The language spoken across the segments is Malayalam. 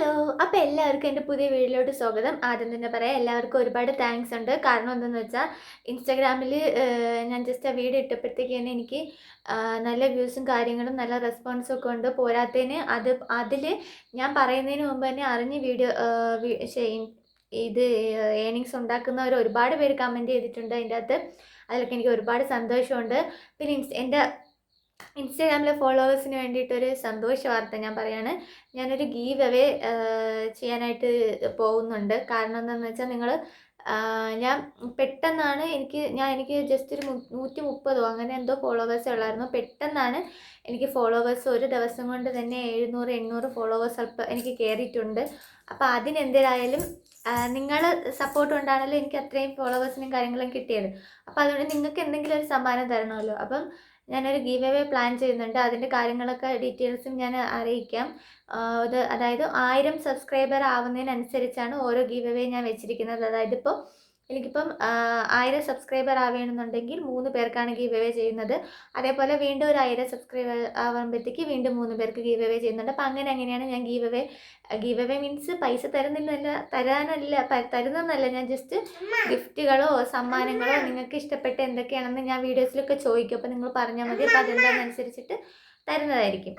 ഹലോ അപ്പോൾ എല്ലാവർക്കും എന്റെ പുതിയ വീഡിയോയിലോട്ട് സ്വാഗതം. ആദ്യം തന്നെ പറയാം എല്ലാവർക്കും ഒരുപാട് താങ്ക്സ് ഉണ്ട്. കാരണം എന്തെന്ന് വെച്ചാൽ ഇൻസ്റ്റാഗ്രാമിൽ ഞാൻ ജസ്റ്റ് ആ വീഡിയോ ഇട്ടപ്പോഴത്തേക്ക് തന്നെ എനിക്ക് നല്ല വ്യൂസും കാര്യങ്ങളും നല്ല റെസ്പോൺസും ഒക്കെ ഉണ്ട്. പോരാത്തതിന് അത് അതിൽ ഞാൻ പറയുന്നതിന് മുമ്പ് തന്നെ അറിഞ്ഞ് വീഡിയോ ഇത് ഏണിങ്സ് ഉണ്ടാക്കുന്നവർ ഒരുപാട് പേര് കമന്റ് ചെയ്തിട്ടുണ്ട് അതിന്റെ അകത്ത്. അതിലൊക്കെ എനിക്ക് ഒരുപാട് സന്തോഷമുണ്ട്. പിന്നെ എന്റെ ഇൻസ്റ്റാഗ്രാമിലെ ഫോളോവേഴ്സിന് വേണ്ടിയിട്ടൊരു സന്തോഷ വാർത്ത ഞാൻ പറയാണ്. ഞാനൊരു ഗീവ് അവേ ചെയ്യാനായിട്ട് പോകുന്നുണ്ട്. കാരണം എന്താണെന്ന് വെച്ചാൽ നിങ്ങൾ ഞാൻ പെട്ടെന്നാണ് എനിക്ക് ഞാൻ എനിക്ക് ജസ്റ്റ് ഒരു നൂറ്റി മുപ്പതോ അങ്ങനെ എന്തോ ഫോളോവേഴ്സ് ഉള്ളായിരുന്നു. പെട്ടെന്നാണ് എനിക്ക് ഫോളോവേഴ്സ് ഒരു ദിവസം കൊണ്ട് തന്നെ എഴുന്നൂറ് എണ്ണൂറ് ഫോളോവേഴ്സ് അല്പം എനിക്ക് കയറിയിട്ടുണ്ട് അപ്പോൾ അതിനെന്തിനായാലും നിങ്ങൾ സപ്പോർട്ട് കൊണ്ടാണല്ലോ എനിക്ക് അത്രയും ഫോളോവേഴ്സിനും കാര്യങ്ങളും കിട്ടിയത്. അപ്പോൾ അതുകൊണ്ട് നിങ്ങൾക്ക് എന്തെങ്കിലും ഒരു സമ്മാനം തരണമല്ലോ. അപ്പം ഞാനൊരു ഗീവ് അവേ പ്ലാൻ ചെയ്യുന്നുണ്ട്. അതിന്റെ കാര്യങ്ങളൊക്കെ ഡീറ്റെയിൽസും ഞാൻ അറിയിക്കാം. അത് അതായത് ആയിരം സബ്സ്ക്രൈബർ ആവുന്നതിനനുസരിച്ചാണ് ഓരോ ഗീവ് അവേ ഞാൻ വെച്ചിരിക്കുന്നത്. അതായത് ഇപ്പോൾ എനിക്കിപ്പം ആയിരം സബ്സ്ക്രൈബർ ആവുകയാണെന്നുണ്ടെങ്കിൽ മൂന്ന് പേർക്കാണ് ഗീവ് അവേ ചെയ്യുന്നത്. അതേപോലെ വീണ്ടും ഒരു ആയിരം സബ്സ്ക്രൈബർ ആവുമ്പോഴത്തേക്ക് വീണ്ടും മൂന്ന് പേർക്ക് ഗീവ് അവേ ചെയ്യുന്നുണ്ട്. അപ്പം അങ്ങനെ അങ്ങനെയാണ് ഞാൻ give away give away means പൈസ തരുന്നില്ല തരാനല്ല തരുന്നതെന്നല്ല ഞാൻ ജസ്റ്റ് ഗിഫ്റ്റുകളോ സമ്മാനങ്ങളോ നിങ്ങൾക്ക് ഇഷ്ടപ്പെട്ട എന്തൊക്കെയാണെന്ന് ഞാൻ വീഡിയോസിലൊക്കെ ചോദിക്കും. അപ്പോൾ നിങ്ങൾ പറഞ്ഞാൽ മതി. അപ്പോൾ അതെന്താണെന്നനുസരിച്ചിട്ട് തരുന്നതായിരിക്കും.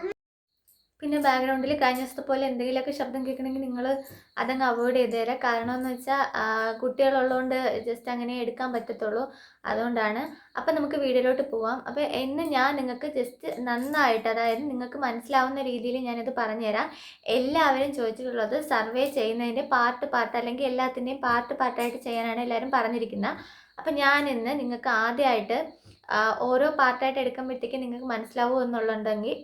പിന്നെ ബാക്ക്ഗ്രൗണ്ടിൽ കഴിഞ്ഞ ദിവസത്തെ പോലെ എന്തെങ്കിലുമൊക്കെ ശബ്ദം കേൾക്കണമെങ്കിൽ നിങ്ങൾ അതങ്ങ് അവോയ്ഡ് ചെയ്ത് തരാം. കാരണം എന്ന് വെച്ചാൽ കുട്ടികളുള്ളതുകൊണ്ട് ജസ്റ്റ് അങ്ങനെ എടുക്കാൻ പറ്റത്തുള്ളൂ. അതുകൊണ്ടാണ്. അപ്പം നമുക്ക് വീഡിയോയിലോട്ട് പോവാം. അപ്പോൾ ഇന്ന് ഞാൻ നിങ്ങൾക്ക് ജസ്റ്റ് നന്നായിട്ട് അതായത് നിങ്ങൾക്ക് മനസ്സിലാവുന്ന രീതിയിൽ ഞാനിത് പറഞ്ഞുതരാം. എല്ലാവരും ചോദിച്ചിട്ടുള്ളത് സർവേ ചെയ്യുന്നതിന്റെ പാർട്ട് പാർട്ട് അല്ലെങ്കിൽ എല്ലാത്തിന്റെയും പാർട്ട് പാർട്ടായിട്ട് ചെയ്യാനാണ് എല്ലാവരും പറഞ്ഞിരിക്കുന്നത്. അപ്പം ഞാനിന്ന് നിങ്ങൾക്ക് ആദ്യമായിട്ട് ഓരോ പാർട്ടായിട്ട് എടുക്കുമ്പോഴത്തേക്ക് നിങ്ങൾക്ക് മനസ്സിലാവും എന്നുള്ളുണ്ടെങ്കിൽ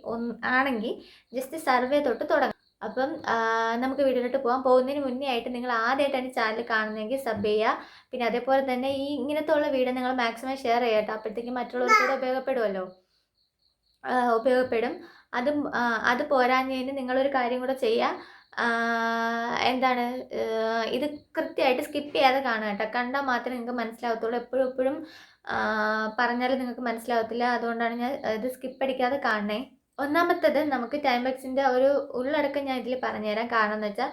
ആണെങ്കിൽ ജസ്റ്റ് സർവേ തൊട്ട് തുടങ്ങാം. അപ്പം നമുക്ക് വീഡിയോയിലോട്ട് പോകാം. പോകുന്നതിന് മുന്നേ ആയിട്ട് നിങ്ങൾ ആദ്യമായിട്ടാണ് ചാനൽ കാണുന്നതെങ്കിൽ സബ് ചെയ്യുക. പിന്നെ അതേപോലെ തന്നെ ഈ ഇങ്ങനത്തെ ഉള്ള വീഡിയോ നിങ്ങൾ മാക്സിമം ഷെയർ ചെയ്യാം കേട്ടോ. അപ്പോഴത്തേക്കും മറ്റുള്ളവർക്ക് കൂടെ ഉപയോഗപ്പെടുമല്ലോ ഉപയോഗപ്പെടും. അതും അത് പോരാഞ്ഞതിന് നിങ്ങളൊരു കാര്യം കൂടെ ചെയ്യുക. എന്താണ് ഇത് കൃത്യമായിട്ട് സ്കിപ്പ് ചെയ്യാതെ കാണുക കേട്ടോ. കണ്ടാൽ മാത്രമേ നിങ്ങൾക്ക് മനസ്സിലാവത്തുള്ളൂ. എപ്പോഴും എപ്പോഴും പറഞ്ഞാൽ നിങ്ങൾക്ക് മനസ്സിലാവത്തില്ല. അതുകൊണ്ടാണ് ഞാൻ ഇത് സ്കിപ്പ് അടിക്കാതെ കാണണേ. ഒന്നാമത്തത് നമുക്ക് ടൈം ബക്സിന്റെ ഒരു ഉള്ളടക്കം ഞാൻ ഇതിൽ പറഞ്ഞുതരാം. കാരണം എന്ന് വെച്ചാൽ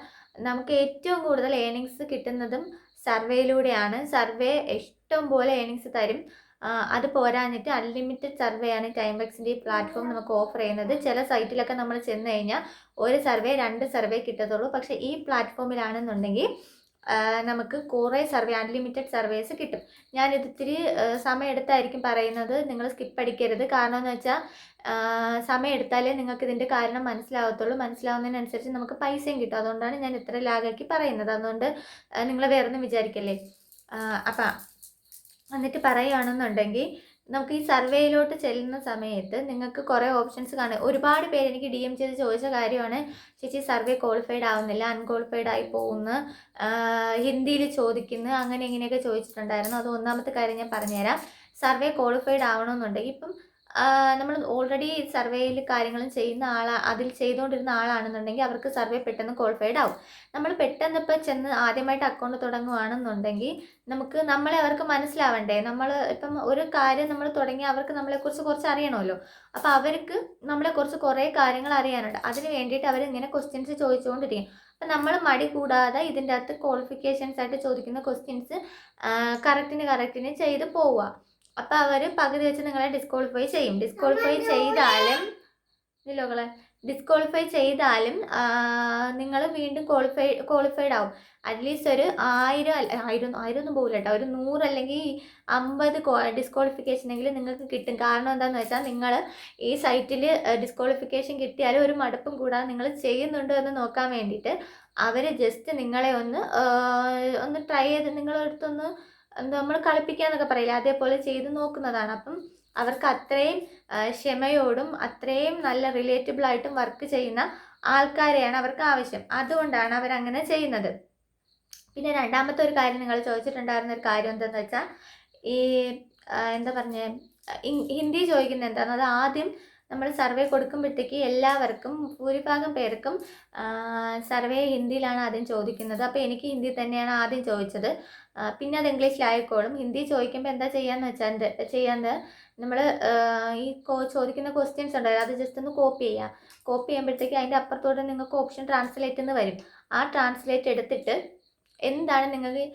നമുക്ക് ഏറ്റവും കൂടുതൽ ഏണിങ്സ് കിട്ടുന്നതും സർവേയിലൂടെയാണ് സർവേ ഇഷ്ടം പോലെ ഏണിങ്സ് തരും. അത് പോരാഞ്ഞിട്ട് അൺലിമിറ്റഡ് സർവേ ആണ് ടൈം ബക്സിന്റെ ഈ പ്ലാറ്റ്ഫോം നമുക്ക് ഓഫർ ചെയ്യുന്നത്. ചില സൈറ്റിലൊക്കെ നമ്മൾ ചെന്ന് കഴിഞ്ഞാൽ ഒരു സർവേ രണ്ട് സർവേ കിട്ടത്തുള്ളൂ. പക്ഷേ ഈ പ്ലാറ്റ്ഫോമിലാണെന്നുണ്ടെങ്കിൽ നമുക്ക് കുറേ സർവേ അൺലിമിറ്റഡ് സർവേസ് കിട്ടും. ഞാനിത് സമയം എടുത്തായിരിക്കും പറയുന്നത്. നിങ്ങൾ സ്കിപ്പ് അടിക്കരുത്. കാരണം എന്ന് വെച്ചാൽ സമയം എടുത്താലേ നിങ്ങൾക്ക് ഇതിന്റെ കാരണം മനസ്സിലാവത്തുള്ളൂ. മനസ്സിലാവുന്നതിനനുസരിച്ച് നമുക്ക് പൈസയും കിട്ടും. അതുകൊണ്ടാണ് ഞാൻ ഇത്ര ലാഗാക്കി പറയുന്നത്. അതുകൊണ്ട് നിങ്ങൾ വേറെ ഒന്നും വിചാരിക്കല്ലേ? അപ്പം എന്നിട്ട് പറയുകയാണെന്നുണ്ടെങ്കിൽ നമുക്ക് ഈ സർവേയിലോട്ട് ചെല്ലുന്ന സമയത്ത് നിങ്ങൾക്ക് കുറേ ഓപ്ഷൻസ് കാണും. ഒരുപാട് പേര് എനിക്ക് ഡി എം ചെയ്ത് ചോദിച്ച കാര്യമാണ് ചേച്ചി സർവേ ക്വാളിഫൈഡ് ആവുന്നില്ല അൺക്വാളിഫൈഡ് ആയി പോകുന്നു ഹിന്ദിയിൽ ചോദിക്കുന്നു അങ്ങനെ ഇങ്ങനെയൊക്കെ ചോദിച്ചിട്ടുണ്ടായിരുന്നു. അത് ഒന്നാമത്തെ കാര്യം ഞാൻ പറഞ്ഞുതരാം. സർവേ ക്വാളിഫൈഡ് ആവണമെന്നുണ്ടെങ്കിൽ ഇപ്പം നമ്മൾ ഓൾറെഡി സർവേയിൽ കാര്യങ്ങളും ചെയ്യുന്ന ആളാ അതിൽ ചെയ്തുകൊണ്ടിരുന്ന ആളാണെന്നുണ്ടെങ്കിൽ അവർക്ക് സർവേ പെട്ടെന്ന് ക്വാളിഫൈഡ് ആവും. നമ്മൾ പെട്ടെന്ന് ഇപ്പോൾ ചെന്ന് ആദ്യമായിട്ട് അക്കൗണ്ട് തുടങ്ങുകയാണെന്നുണ്ടെങ്കിൽ നമുക്ക് നമ്മളെ അവർക്ക് മനസ്സിലാവണ്ടേ? നമ്മൾ ഇപ്പം ഒരു കാര്യം നമ്മൾ തുടങ്ങി അവർക്ക് നമ്മളെക്കുറിച്ച് കുറച്ച് അറിയണമല്ലോ. അപ്പോൾ അവർക്ക് നമ്മളെക്കുറിച്ച് കുറേ കാര്യങ്ങൾ അറിയാനുണ്ട്. അതിന് വേണ്ടിയിട്ട് അവർ ഇങ്ങനെ ക്വസ്റ്റ്യൻസ് ചോദിച്ചുകൊണ്ടിരിക്കും. അപ്പം നമ്മൾ മടി കൂടാതെ ഇതിന്റെ അകത്ത് ക്വാളിഫിക്കേഷൻസ് ആയിട്ട് ചോദിക്കുന്ന ക്വസ്റ്റ്യൻസ് കറക്റ്റിന് കറക്റ്റിന് ചെയ്ത് പോവുക. അപ്പോൾ അവർ പകുതി വെച്ച് നിങ്ങളെ ഡിസ്ക്വാളിഫൈ ചെയ്യും. ഡിസ്ക്വാളിഫൈ ചെയ്താലും ഇല്ലോകളെ ഡിസ്ക്വാളിഫൈ ചെയ്താലും നിങ്ങൾ വീണ്ടും ക്വാളിഫൈ ക്വാളിഫൈഡ് ആവും. അറ്റ്ലീസ്റ്റ് ഒരു ആയിരം അല്ല ആയിരം ആയിരം ഒന്നും പോകില്ല കേട്ടോ ഒരു നൂറ് അല്ലെങ്കിൽ അമ്പത് ഡിസ്ക്വാളിഫിക്കേഷൻ എങ്കിലും നിങ്ങൾക്ക് കിട്ടും. കാരണം എന്താണെന്ന് വെച്ചാൽ നിങ്ങൾ ഈ സൈറ്റിൽ ഡിസ്ക്വാളിഫിക്കേഷൻ കിട്ടിയാലും ഒരു മടുപ്പും കൂടാതെ നിങ്ങൾ ചെയ്യുന്നുണ്ടോ എന്ന് നോക്കാൻ വേണ്ടിയിട്ട് അവർ ജസ്റ്റ് നിങ്ങളെ ഒന്ന് ഒന്ന് ട്രൈ ചെയ്ത് നിങ്ങളടുത്തൊന്ന് നമ്മൾ കളിപ്പിക്കാന്നൊക്കെ പറയില്ല? അതേപോലെ ചെയ്ത് നോക്കുന്നതാണ്. അപ്പം അവർക്ക് അത്രയും ക്ഷമയോടും അത്രയും നല്ല റിലേറ്റബിൾ ആയിട്ടും വർക്ക് ചെയ്യുന്ന ആൾക്കാരെയാണ് അവർക്ക് ആവശ്യം. അതുകൊണ്ടാണ് അവരങ്ങനെ ചെയ്യുന്നത്. പിന്നെ രണ്ടാമത്തെ ഒരു കാര്യം നിങ്ങൾ ചോദിച്ചിട്ടുണ്ടായിരുന്ന ഒരു കാര്യം എന്താണെന്ന് വെച്ചാൽ ഈ എന്താ പറഞ്ഞേ ഹിന്ദി ചോദിക്കുന്ന എന്താണ്? അത് ആദ്യം നമ്മൾ സർവേ കൊടുക്കുമ്പോഴത്തേക്ക് എല്ലാവർക്കും ഭൂരിഭാഗം പേർക്കും സർവേ ഹിന്ദിയിലാണ് ആദ്യം ചോദിക്കുന്നത്. അപ്പോൾ എനിക്ക് ഹിന്ദി തന്നെയാണ് ആദ്യം ചോദിച്ചത്. പിന്നെ അത് ഇംഗ്ലീഷിലായിക്കോളും ഹിന്ദി ചോദിക്കുമ്പോൾ എന്താ ചെയ്യാന്ന് വെച്ചാൽ ചെയ്യാന്ന്? നമ്മൾ ഈ ചോദിക്കുന്ന ക്വസ്റ്റ്യൻസ് ഉണ്ടല്ലോ അത് ജസ്റ്റ് ഒന്ന് കോപ്പി ചെയ്യുക കോപ്പി ചെയ്യുമ്പോഴത്തേക്ക് അതിന്റെ അപ്പുറത്തോടെ നിങ്ങൾക്ക് ഓപ്ഷൻ ട്രാൻസ്ലേറ്റ് എന്ന് വരും. ആ ട്രാൻസ്ലേറ്റ് എടുത്തിട്ട് എന്താണ് നിങ്ങൾക്ക്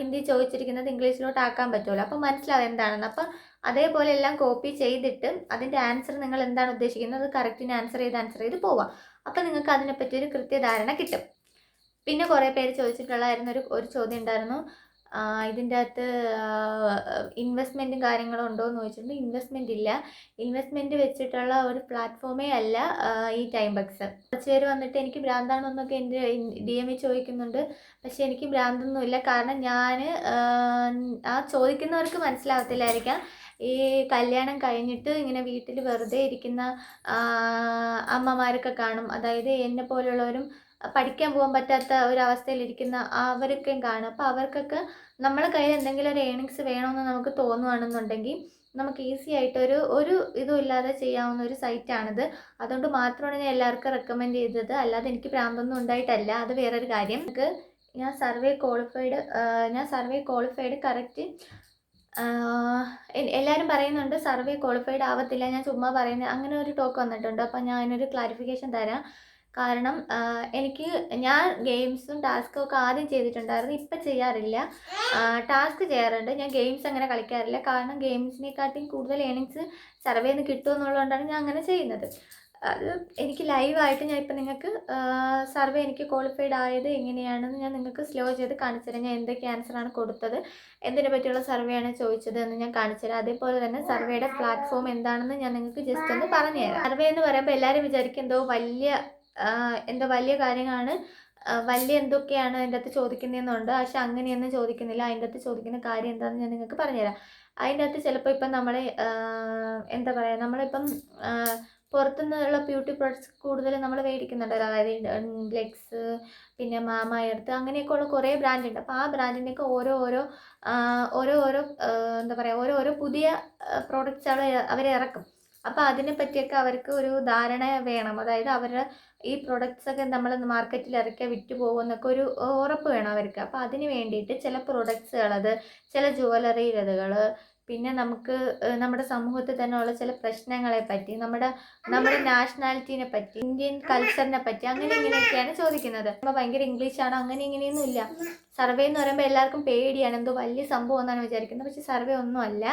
ഹിന്ദി ചോദിച്ചിരിക്കുന്നത് ഇംഗ്ലീഷിലോട്ട് ആക്കാൻ പറ്റുമല്ലോ അപ്പോൾ മനസ്സിലാവും എന്താണെന്ന്? അപ്പം അതേപോലെ എല്ലാം കോപ്പി ചെയ്തിട്ട് അതിന്റെ ആൻസർ നിങ്ങൾ എന്താണ് ഉദ്ദേശിക്കുന്നത്? അത് കറക്റ്റിന് ആൻസർ ചെയ്ത് ആൻസർ ചെയ്ത് പോവാം. അപ്പം നിങ്ങൾക്ക് അതിനെപ്പറ്റി ഒരു കൃത്യധാരണ കിട്ടും. പിന്നെ കുറേ പേര് ചോദിച്ചിട്ടുള്ളായിരുന്നു ഒരു ഒരു ചോദ്യം ഉണ്ടായിരുന്നു. ഇതിന്റെ അകത്ത് ഇൻവെസ്റ്റ്മെന്റും കാര്യങ്ങളും ഉണ്ടോ എന്ന് ചോദിച്ചിട്ടുണ്ട്. ഇൻവെസ്റ്റ്മെന്റ് ഇല്ല. ഇൻവെസ്റ്റ്മെന്റ് വെച്ചിട്ടുള്ള ഒരു പ്ലാറ്റ്ഫോമേ അല്ല ഈ ടൈം ബക്സ് കുറച്ച് പേര് വന്നിട്ട് എനിക്ക് ഭ്രാന്താണെന്നൊക്കെ എന്റെ ഡി എം ചോദിക്കുന്നുണ്ട്. പക്ഷേ എനിക്ക് ഭ്രാന്തൊന്നുമില്ല കാരണം ഞാൻ ആ ചോദിക്കുന്നവർക്ക് മനസ്സിലാവത്തില്ലായിരിക്കാം. ഈ കല്യാണം കഴിഞ്ഞിട്ട് ഇങ്ങനെ വീട്ടിൽ വെറുതെ ഇരിക്കുന്ന അമ്മമാരൊക്കെ കാണും. അതായത് എന്നെ പോലുള്ളവരും പഠിക്കാൻ പോകാൻ പറ്റാത്ത ഒരു അവസ്ഥയിലിരിക്കുന്ന അവരൊക്കെയും കാണും. അപ്പോൾ അവർക്കൊക്കെ നമ്മളെ കയ്യിൽ എന്തെങ്കിലും ഒരു ഏണിങ്സ് വേണമെന്ന് നമുക്ക് തോന്നുകയാണെന്നുണ്ടെങ്കിൽ നമുക്ക് ഈസി ആയിട്ട് ഒരു ഒരു ഇതും ഇല്ലാതെ ചെയ്യാവുന്ന ഒരു സൈറ്റാണിത് അതുകൊണ്ട് മാത്രമാണ് ഞാൻ എല്ലാവർക്കും റെക്കമെൻഡ് ചെയ്തത്. അല്ലാതെ എനിക്ക് പ്രാന്തൊന്നും ഉണ്ടായിട്ടല്ല. അത് വേറൊരു കാര്യം. നമുക്ക് ഞാൻ സർവേ ക്വാളിഫൈഡ് ഞാൻ സർവേ ക്വാളിഫൈഡ് കറക്റ്റ് എല്ലാവരും പറയുന്നുണ്ട് സർവേ ക്വാളിഫൈഡ് ആവത്തില്ല. ഞാൻ ചുമ്മാ പറയുന്നത് അങ്ങനെ ഒരു ടോക്ക് വന്നിട്ടുണ്ട്. അപ്പോൾ ഞാൻ അതിനൊരു ക്ലാരിഫിക്കേഷൻ തരാം. കാരണം എനിക്ക് ഞാൻ ഗെയിംസും ടാസ്കും ഒക്കെ ആദ്യം ചെയ്തിട്ടുണ്ടായിരുന്നു. ഇപ്പം ചെയ്യാറില്ല. ടാസ്ക് ചെയ്യാറുണ്ട്. ഞാൻ ഗെയിംസ് അങ്ങനെ കളിക്കാറില്ല. കാരണം ഗെയിംസിനെക്കാട്ടിയും കൂടുതൽ ഏണിങ്സ് സർവേ നിന്ന് കിട്ടുമെന്നുള്ളതുകൊണ്ടാണ് ഞാൻ അങ്ങനെ ചെയ്യുന്നത്. അത് എനിക്ക് ലൈവായിട്ട് ഞാൻ ഇപ്പം നിങ്ങൾക്ക് സർവേ എനിക്ക് ക്വാളിഫൈഡ് ആയത് എങ്ങനെയാണെന്ന് ഞാൻ നിങ്ങൾക്ക് സ്ലോ ചെയ്ത് കാണിച്ചു തരാം. ഞാൻ എന്തൊക്കെ ആൻസറാണ് കൊടുത്തത് എന്തിനെ പറ്റിയുള്ള സർവേ ആണ് ചോദിച്ചത് എന്ന് ഞാൻ കാണിച്ചു തരാം. അതേപോലെ തന്നെ സർവേയുടെ പ്ലാറ്റ്ഫോം എന്താണെന്ന് ഞാൻ നിങ്ങൾക്ക് ജസ്റ്റ് ഒന്ന് പറഞ്ഞു തരാം സർവേ എന്ന് പറയുമ്പോൾ എല്ലാവരും വിചാരിക്കും എന്തോ വലിയ എന്തോ വലിയ കാര്യങ്ങളാണ്. വലിയ എന്തൊക്കെയാണ് അതിന്റെ അകത്ത് ചോദിക്കുന്നതെന്നുണ്ട്. പക്ഷെ അങ്ങനെയൊന്നും ചോദിക്കുന്നില്ല. അതിന്റെ അകത്ത് ചോദിക്കുന്ന കാര്യം എന്താണെന്ന് ഞാൻ നിങ്ങൾക്ക് പറഞ്ഞുതരാം. അതിന്റെ അകത്ത് ചിലപ്പോൾ ഇപ്പം നമ്മൾ എന്താ പറയുക നമ്മളിപ്പം പുറത്തുനിന്നുള്ള ബ്യൂട്ടി പ്രോഡക്ട്സ് കൂടുതൽ നമ്മൾ മേടിക്കുന്നുണ്ടല്ലോ. അതായത് ലെക്സ് പിന്നെ മാമ എർത്ത് അങ്ങനെയൊക്കെ ഉള്ള കുറേ ബ്രാൻഡ് ഉണ്ട് അപ്പോൾ ആ ബ്രാൻഡിന്റെയൊക്കെ ഓരോ ഓരോ ഓരോ ഓരോ എന്താ പറയുക ഓരോ ഓരോ പുതിയ പ്രോഡക്റ്റ്സ് അവർ ഇറക്കും. അപ്പോൾ അതിനെ പറ്റിയൊക്കെ അവർക്ക് ഒരു ധാരണ വേണം. അതായത് അവരുടെ ഈ പ്രൊഡക്ട്സ് ഒക്കെ നമ്മൾ മാർക്കറ്റിൽ ഇറക്കിയാൽ വിറ്റ് പോകുമെന്നൊക്കെ ഒരു ഉറപ്പ് വേണം അവർക്ക്. അപ്പോൾ അതിന് വേണ്ടിയിട്ട് ചില പ്രൊഡക്ട്സുകളത് ചില ജ്വല്ലറി രഥകൾ പിന്നെ നമുക്ക് നമ്മുടെ സമൂഹത്തിൽ തന്നെ ഉള്ള ചില പ്രശ്നങ്ങളെ പറ്റി നമ്മുടെ നമ്മുടെ നാഷണാലിറ്റീനെ പറ്റി ഇന്ത്യൻ കൾച്ചറിനെ പറ്റി അങ്ങനെ ഇങ്ങനെയൊക്കെയാണ് ചോദിക്കുന്നത്. അപ്പോൾ ഭയങ്കര ഇംഗ്ലീഷാണ് അങ്ങനെ ഇങ്ങനെയൊന്നും ഇല്ല സർവേ എന്ന് പറയുമ്പോൾ എല്ലാവർക്കും പേടിയാണ്. എന്തോ വലിയ സംഭവം എന്നാണ് വിചാരിക്കുന്നത്. പക്ഷെ സർവേ ഒന്നുമല്ല.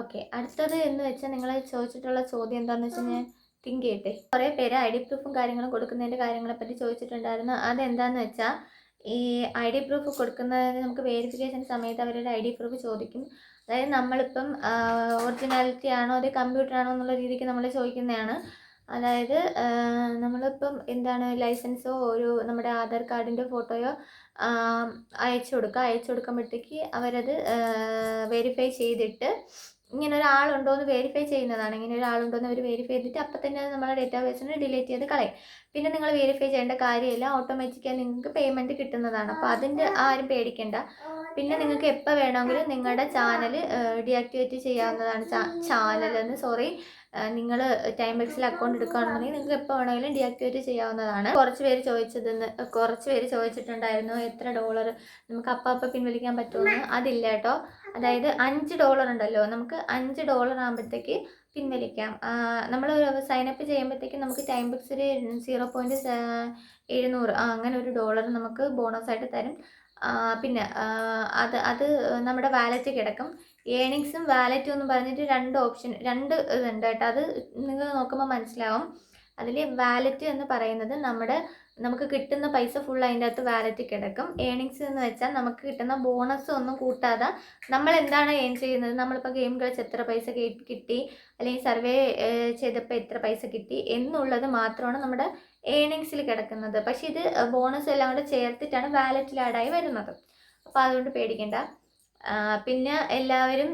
ഓക്കെ അടുത്തത് എന്ന് വെച്ചാൽ നിങ്ങൾ ചോദിച്ചിട്ടുള്ള ചോദ്യം എന്താണെന്ന് വെച്ചാൽ ഞാൻ തിങ്ക് ചെയ്യട്ടെ. കുറേ പേര് ഐ ഡി പ്രൂഫും കാര്യങ്ങളും കൊടുക്കുന്നതിന്റെ കാര്യങ്ങളെ പറ്റി ചോദിച്ചിട്ടുണ്ടായിരുന്നു. അതെന്താണെന്ന് വെച്ചാൽ ഈ ഐ ഡി പ്രൂഫ് കൊടുക്കുന്നതിന് നമുക്ക് വെരിഫിക്കേഷൻ സമയത്ത് അവരുടെ ഐ ഡി പ്രൂഫ് ചോദിക്കും. അതായത് നമ്മളിപ്പം ഒറിജിനാലിറ്റി ആണോ അതേ കമ്പ്യൂട്ടർ ആണോ എന്നുള്ള രീതിക്ക് നമ്മൾ ചോദിക്കുന്നതാണ്. അതായത് നമ്മളിപ്പം എന്താണ് ലൈസൻസോ ഒരു നമ്മുടെ ആധാർ കാർഡിന്റെ ഫോട്ടോയോ അയച്ചു കൊടുക്കുക. അയച്ചു കൊടുക്കുമ്പോഴത്തേക്ക് അവരത് വെരിഫൈ ചെയ്തിട്ട് ഇങ്ങനെ ഒരാളുണ്ടോ എന്ന് വെരിഫൈ ചെയ്യുന്നതാണ്. ഇങ്ങനെ ഒരാളുണ്ടോ എന്ന് അവർ വെരിഫൈ ചെയ്തിട്ട് അപ്പം തന്നെ അത് നമ്മളെ ഡേറ്റാബേസിന് ഡിലീറ്റ് ചെയ്ത് കളയും. പിന്നെ നിങ്ങൾ വെരിഫൈ ചെയ്യേണ്ട കാര്യമില്ല. ഓട്ടോമാറ്റിക്കായി നിങ്ങൾക്ക് പേയ്മെന്റ് കിട്ടുന്നതാണ്. അപ്പോൾ അതിന്റെ ആരും പേടിക്കേണ്ട. പിന്നെ നിങ്ങൾക്ക് എപ്പോൾ വേണമെങ്കിലും നിങ്ങളുടെ ചാനൽ ഡിയാക്ടിവേറ്റ് ചെയ്യാവുന്നതാണ്. ചാനൽ എന്ന് സോറി നിങ്ങൾ ടൈം ബക്സിൽ അക്കൗണ്ട് എടുക്കുകയാണെന്നുണ്ടെങ്കിൽ നിങ്ങൾക്ക് എപ്പോൾ വേണമെങ്കിലും ഡീആക്ടിവേറ്റ് ചെയ്യാവുന്നതാണ്. കുറച്ച് പേര് ചോദിച്ചതെന്ന് കുറച്ച് പേര് ചോദിച്ചിട്ടുണ്ടായിരുന്നു. എത്ര ഡോളർ നമുക്ക് അപ്പം അപ്പം പിൻവലിക്കാൻ പറ്റുമെന്ന്. അതില്ല കേട്ടോ. അതായത് അഞ്ച് ഡോളർ ഉണ്ടല്ലോ. നമുക്ക് അഞ്ച് ഡോളർ ആകുമ്പോഴത്തേക്ക് പിൻവലിക്കാം. നമ്മൾ സൈൻ അപ്പ് ചെയ്യുമ്പോഴത്തേക്ക് നമുക്ക് ടൈം ബിക്സിൽ സീറോ പോയിന്റ് എഴുന്നൂറ് അങ്ങനെ ഒരു ഡോളർ നമുക്ക് ബോണസായിട്ട് തരും. പിന്നെ അത് അത് നമ്മുടെ വാലറ്റ് കിടക്കും. ഏണിങ്സും വാലറ്റും എന്ന് പറഞ്ഞിട്ട് രണ്ട് ഓപ്ഷൻ രണ്ട് ഇതുണ്ട് കേട്ടോ. അത് നിങ്ങൾ നോക്കുമ്പോൾ മനസ്സിലാവും. അതിൽ വാലറ്റ് എന്ന് പറയുന്നത് നമ്മുടെ നമുക്ക് കിട്ടുന്ന പൈസ ഫുൾ അതിന്റെ അകത്ത് വാലറ്റ് കിടക്കും. ഏണിങ്സ് എന്ന് വെച്ചാൽ നമുക്ക് കിട്ടുന്ന ബോണസ് ഒന്നും കൂട്ടാതെ നമ്മൾ എന്താണ് ഏൺ ചെയ്യുന്നത്? നമ്മളിപ്പോൾ ഗെയിം കളിച്ച് എത്ര പൈസ കിട്ടി? അല്ലെങ്കിൽ സർവേ ചെയ്തപ്പോൾ എത്ര പൈസ കിട്ടി? എന്നുള്ളത് മാത്രമാണ് നമ്മുടെ ഏണിങ്സിൽ കിടക്കുന്നത്. പക്ഷേ ഇത് ബോണസ് എല്ലാം കൂടെ ചേർത്തിട്ടാണ് വാലറ്റിൽ ആഡായി വരുന്നത്. അപ്പോൾ അതുകൊണ്ട് പേടിക്കേണ്ട. പിന്നെ എല്ലാവരും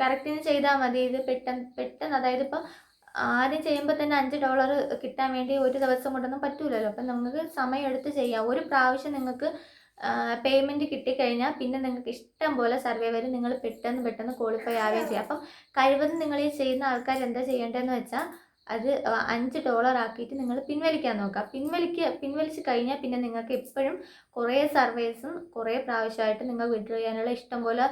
കറക്റ്റിന് ചെയ്താൽ മതി. ഇത് പെട്ടെന്ന് പെട്ടെന്ന് അതായത് ഇപ്പം ആദ്യം ചെയ്യുമ്പോൾ തന്നെ അഞ്ച് ഡോളർ കിട്ടാൻ വേണ്ടി ഒരു ദിവസം കൊണ്ടൊന്നും പറ്റൂലല്ലോ. അപ്പം നമുക്ക് സമയമെടുത്ത് ചെയ്യാം. ഒരു പ്രാവശ്യം നിങ്ങൾക്ക് പേയ്മെന്റ് കിട്ടിക്കഴിഞ്ഞാൽ പിന്നെ നിങ്ങൾക്ക് ഇഷ്ടം പോലെ സർവേ വരും. നിങ്ങൾ പെട്ടെന്ന് പെട്ടെന്ന് ക്വാളിഫൈ ആവുകയും ചെയ്യും. അപ്പം കഴിവതും നിങ്ങൾ ഈ ചെയ്യുന്ന ആൾക്കാർ എന്താ ചെയ്യേണ്ടതെന്ന് വെച്ചാൽ അത് അഞ്ച് ഡോളർ ആക്കിയിട്ട് നിങ്ങൾ പിൻവലിക്കാൻ നോക്കുക. പിൻവലിക്കുക പിൻവലിച്ച് കഴിഞ്ഞാൽ പിന്നെ നിങ്ങൾക്ക് എപ്പോഴും കുറേ സർവേസും കുറേ പ്രാവശ്യമായിട്ട് നിങ്ങൾ വിഡ്രോ ചെയ്യാനുള്ള ഇഷ്ടം പോലെ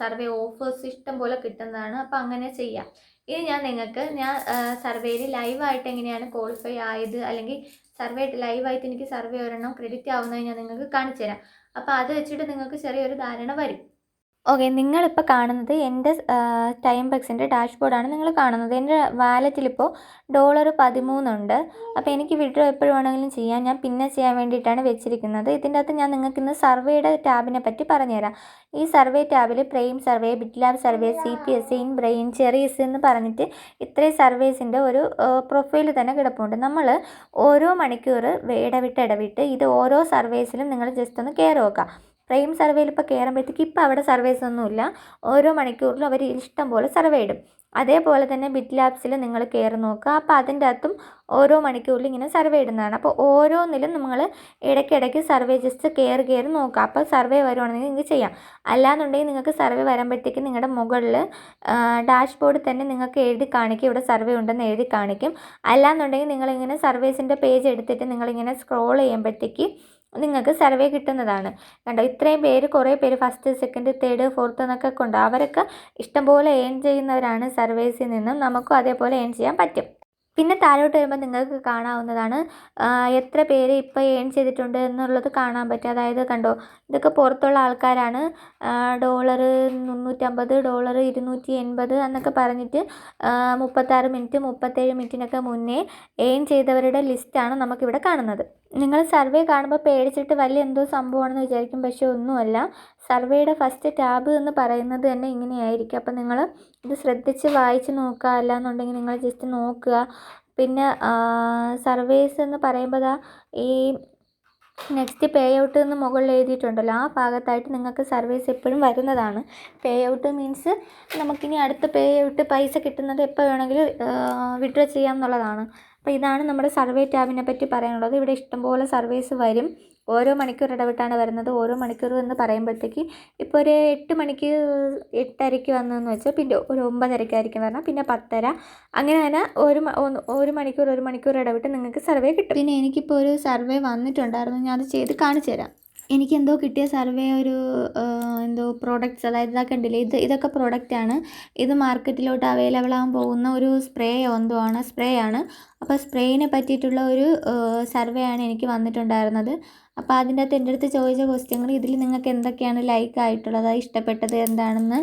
സർവേ ഓഫേഴ്സ് ഇഷ്ടം പോലെ കിട്ടുന്നതാണ്. അപ്പോൾ അങ്ങനെ ചെയ്യാം. ഇനി ഞാൻ നിങ്ങൾക്ക് ഞാൻ സർവേയിൽ ലൈവായിട്ട് എങ്ങനെയാണ് ക്വാളിഫൈ ആയത് അല്ലെങ്കിൽ സർവേ ലൈവായിട്ട് എനിക്ക് സർവേ ഒരെണ്ണം ക്രെഡിറ്റ് ആവുന്നത് ഞാൻ നിങ്ങൾക്ക് കാണിച്ചു തരാം അപ്പോൾ അത് വെച്ചിട്ട് നിങ്ങൾക്ക് ചെറിയൊരു ധാരണ വരും. ഓക്കെ നിങ്ങളിപ്പോൾ കാണുന്നത് എന്റെ ടൈം ബക്സിന്റെ ഡാഷ്ബോർഡാണ് നിങ്ങൾ കാണുന്നത്. എന്റെ വാലറ്റിലിപ്പോൾ ഡോളർ പതിമൂന്നുണ്ട് അപ്പോൾ എനിക്ക് വിഡ്രോ എപ്പോഴും വേണമെങ്കിലും ചെയ്യാം. ഞാൻ പിന്നെ ചെയ്യാൻ വേണ്ടിയിട്ടാണ് വെച്ചിരിക്കുന്നത്. ഇതിന്റെ അകത്ത് ഞാൻ നിങ്ങൾക്ക് ഇന്ന് സർവേയുടെ ടാബിനെ പറ്റി പറഞ്ഞുതരാം. ഈ സർവേ ടാബിൽ prime survey BitLabs survey C P S in brain cherries എന്ന് പറഞ്ഞിട്ട് ഇത്രയും സർവേസിന്റെ ഒരു പ്രൊഫൈൽ തന്നെ കിടപ്പുണ്ട്. നമ്മൾ ഓരോ മണിക്കൂർ ഇടവിട്ട് ഇടവിട്ട് ഇത് ഓരോ സർവേസിലും നിങ്ങൾ ജസ്റ്റ് ഒന്ന് കയറി നോക്കുക. പ്രൈം സർവേയിൽ ഇപ്പോൾ കയറുമ്പോഴത്തേക്ക് ഇപ്പോൾ അവിടെ സർവേസ് ഒന്നുമില്ല. ഓരോ മണിക്കൂറിലും അവർ ഇഷ്ടം പോലെ സർവേ ഇടും. അതേപോലെ തന്നെ ബിറ്റ് ലാബ്സിൽ നിങ്ങൾ കയറി നോക്കുക. അപ്പോൾ അതിന്റെ അകത്തും ഓരോ മണിക്കൂറിലും ഇങ്ങനെ സർവേ ഇടുന്നതാണ്. അപ്പോൾ ഓരോന്നിലും നിങ്ങൾ ഇടയ്ക്കിടയ്ക്ക് സർവേ ജസ്റ്റ് കയറി കയറി നോക്കുക. അപ്പോൾ സർവേ വരുവാണെങ്കിൽ നിങ്ങൾക്ക് ചെയ്യാം. അല്ലാന്നുണ്ടെങ്കിൽ നിങ്ങൾക്ക് സർവേ വരുമ്പോഴത്തേക്ക് നിങ്ങളുടെ മുകളിൽ ഡാഷ്ബോർഡിൽ തന്നെ നിങ്ങൾക്ക് എഴുതി കാണിക്കും. ഇവിടെ സർവേ ഉണ്ടെന്ന് എഴുതി കാണിക്കും. അല്ലാന്നുണ്ടെങ്കിൽ നിങ്ങളിങ്ങനെ സർവേസിന്റെ പേജ് എടുത്തിട്ട് നിങ്ങളിങ്ങനെ സ്ക്രോൾ ചെയ്യുമ്പോഴത്തേക്ക് നിങ്ങൾക്ക് സർവേ കിട്ടുന്നതാണ്. കണ്ടോ ഇത്രയും പേര് കുറേ പേര് ഫസ്റ്റ് സെക്കൻഡ് തേർഡ് ഫോർത്ത് എന്നൊക്കെ കൊണ്ട് അവരൊക്കെ ഇഷ്ടംപോലെ ഏൺ ചെയ്യുന്നവരാണ് സർവേസിൽ നിന്നും. നമുക്കും അതേപോലെ ഏൺ ചെയ്യാൻ പറ്റും. പിന്നെ താഴോട്ട് വരുമ്പോൾ നിങ്ങൾക്ക് കാണാവുന്നതാണ് എത്ര പേര് ഇപ്പോൾ ഏൺ ചെയ്തിട്ടുണ്ട് എന്നുള്ളത് കാണാൻ പറ്റും. അതായത് കണ്ടോ ഇതൊക്കെ പുറത്തുള്ള ആൾക്കാരാണ്. ഡോളർ മുന്നൂറ്റമ്പത് ഡോളർ ഇരുന്നൂറ്റി എൺപത് എന്നൊക്കെ പറഞ്ഞിട്ട് മുപ്പത്താറ് മിനിറ്റ് മുപ്പത്തേഴ് മിനിറ്റിനൊക്കെ മുന്നേ ഏൺ ചെയ്തവരുടെ ലിസ്റ്റാണ് നമുക്കിവിടെ കാണുന്നത്. നിങ്ങൾ സർവേ കാണുമ്പോൾ പേടിച്ചിട്ട് വലിയ എന്തോ സംഭവമാണെന്ന് വിചാരിക്കും പക്ഷേ ഒന്നുമല്ല. സർവേയുടെ ഫസ്റ്റ് ടാബ് എന്ന് പറയുന്നത് തന്നെ ഇങ്ങനെയായിരിക്കും. അപ്പം നിങ്ങൾ ഇത് ശ്രദ്ധിച്ച് വായിച്ച് നോക്കുക. അല്ലാന്നുണ്ടെങ്കിൽ നിങ്ങൾ ജസ്റ്റ് നോക്കുക. പിന്നെ സർവേസ് എന്ന് പറയുമ്പോൾ ഈ നെക്സ്റ്റ് പേ ഔട്ട് എന്ന് മുകളിൽ എഴുതിയിട്ടുണ്ടല്ലോ. ആ ഭാഗത്തായിട്ട് നിങ്ങൾക്ക് സർവീസ് എപ്പോഴും വരുന്നതാണ്. പേ ഔട്ട് മീൻസ് നമുക്കിനി അടുത്ത പേ ഔട്ട് പൈസ കിട്ടുന്നത് എപ്പോൾ വേണമെങ്കിലും വിഡ്രോ ചെയ്യാം എന്നുള്ളതാണ്. അപ്പോൾ ഇതാണ് നമ്മുടെ സർവേ ടാബിനെ പറ്റി പറയാനുള്ളത്. ഇവിടെ ഇഷ്ടംപോലെ സർവീസ് വരും. ഓരോ മണിക്കൂർ ഇടവിട്ടാണ് വരുന്നത്. ഓരോ മണിക്കൂർ എന്ന് പറയുമ്പോഴത്തേക്ക് ഇപ്പോൾ ഒരു എട്ട് മണിക്ക് എട്ടരയ്ക്ക് വന്നതെന്ന് വെച്ചാൽ പിന്നെ ഒരു ഒമ്പതരയ്ക്കായിരിക്കും വരണം. പിന്നെ പത്തര. അങ്ങനെ തന്നെ ഒരു ഒരു മണിക്കൂർ ഒരു മണിക്കൂർ ഇടവിട്ട് നിങ്ങൾക്ക് സർവേ കിട്ടും. പിന്നെ എനിക്കിപ്പോൾ ഒരു സർവേ വന്നിട്ടുണ്ടായിരുന്നു. ഞാൻ അത് ചെയ്ത് കാണിച്ചു തരാം. എനിക്കെന്തോ കിട്ടിയ സർവേ ഒരു എന്തോ പ്രോഡക്റ്റ്സ് അതായത് ഇതൊക്കെ കണ്ടില്ലേ ഇത് ഇതൊക്കെ ആണ്. ഇത് മാർക്കറ്റിലോട്ട് അവൈലബിൾ ആകാൻ പോകുന്ന ഒരു സ്പ്രേ എന്തോ ആണ് സ്പ്രേ ആണ്. അപ്പോൾ സ്പ്രേയിനെ പറ്റിയിട്ടുള്ള ഒരു സർവേ ആണ് എനിക്ക് വന്നിട്ടുണ്ടായിരുന്നത്. അപ്പോൾ അതിന്റെ അകത്ത് എന്റെ അടുത്ത് ചോദിച്ച ക്വസ്റ്റ്യങ്ങൾ ഇതിൽ നിങ്ങൾക്ക് എന്തൊക്കെയാണ് ലൈക്ക് ആയിട്ടുള്ളത് ഇഷ്ടപ്പെട്ടത് എന്താണെന്ന്